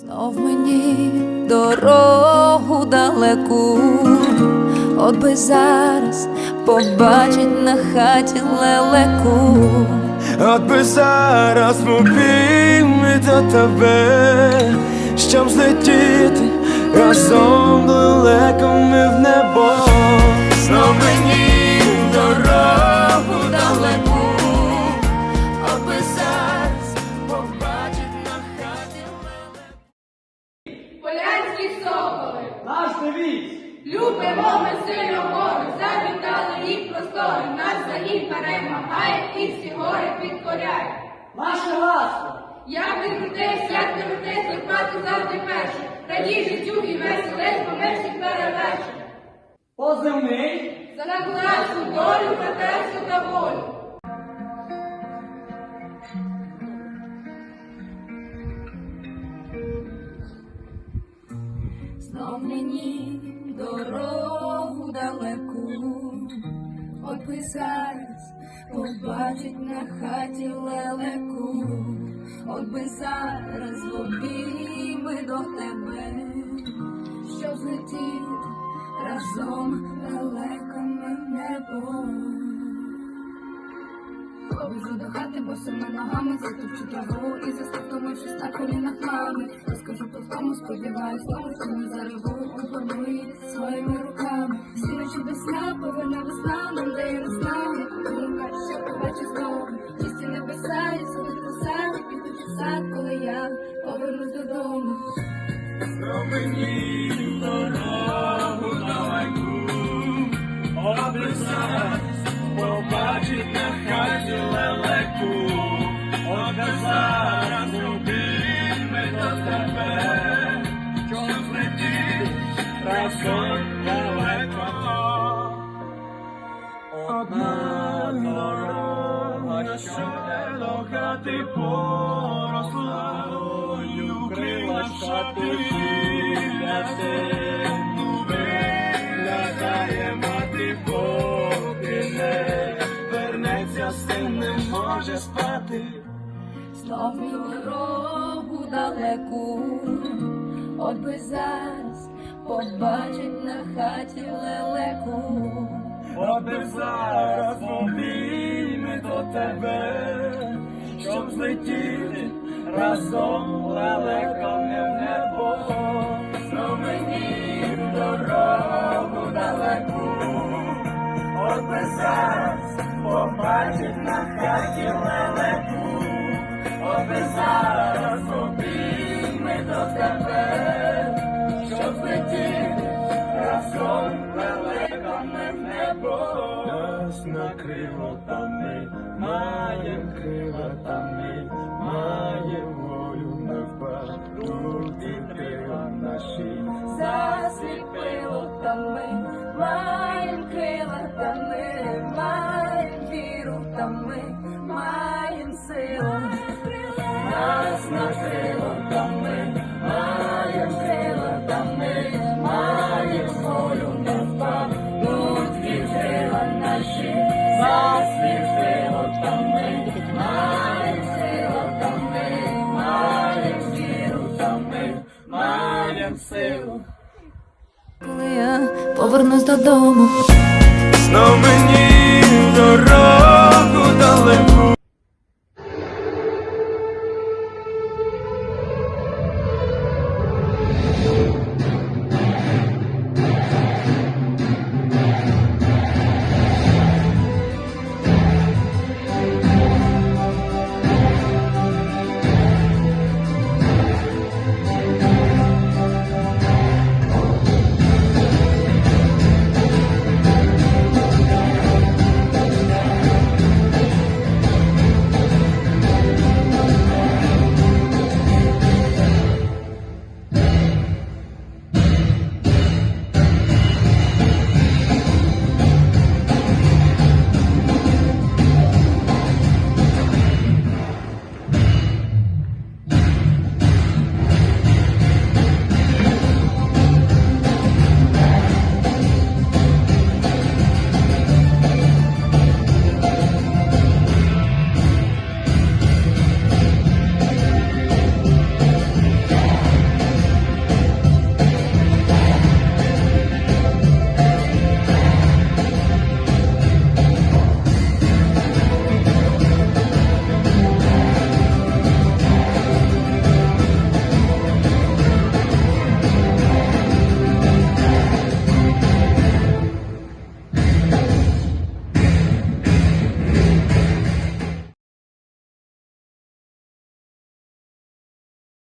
Знов мені дорогу далеку, от би зараз побачить на хаті лелеку. От би зараз мобільний до тебе, щоб злетіти разом далеко ми в небо. Знов мені Полянські соколи, Наш девіз! любимо ми сильно гори, завітали їх простори, наш загін перемагає і всі гори підкоряє. Наше гасло! Як не крутись, як не крутись, виплати завжди перший. Радій життю і веселись, бо ми всіх перевершимо. Позивний! За нашу долю, братерство та волю. Знов мені дорогу далеку, от би зараз побачить на хаті лелеку, от би зараз в обійми до тебе, щоб злетіти разом далеко ми небо. Побіжу до хати, босими ногами затопчу траву і застовтомившись на колінах мами. Розкажу по тому, сподіваюсь, тому що не зареву, обламує своїми руками. Сіна чудесна, повинна весна, нам дає рознами. Думка, що побачу знову. Чисті небеса, і сонечко саді, підуть у сад, коли я повернусь додому. Знов мені в дорогу от би зараз побачить на хаті лелеку, би зараз обійми до тебе, разом далеко. Одна дорога, що не хати порослою, крила шати син не може спати. Знов в дорогу далеку, от би зараз побачить на хаті лелеку. От би зараз обійми до тебе, щоб злетіти разом лелеками побачить на хаті лелеку, от би зараз обійми до тебе, щоб злетіти разом лелеками в небо. Нас накрило там ми, маєм крила там Нас накрило там ми, маєм крила там ми, маєм волю не впадуть і крила наші. Засліпило там ми, маєм крила там ми, маєм віру там ми, маєм. Коли я повернусь додому. Знов мені дорогу далеку,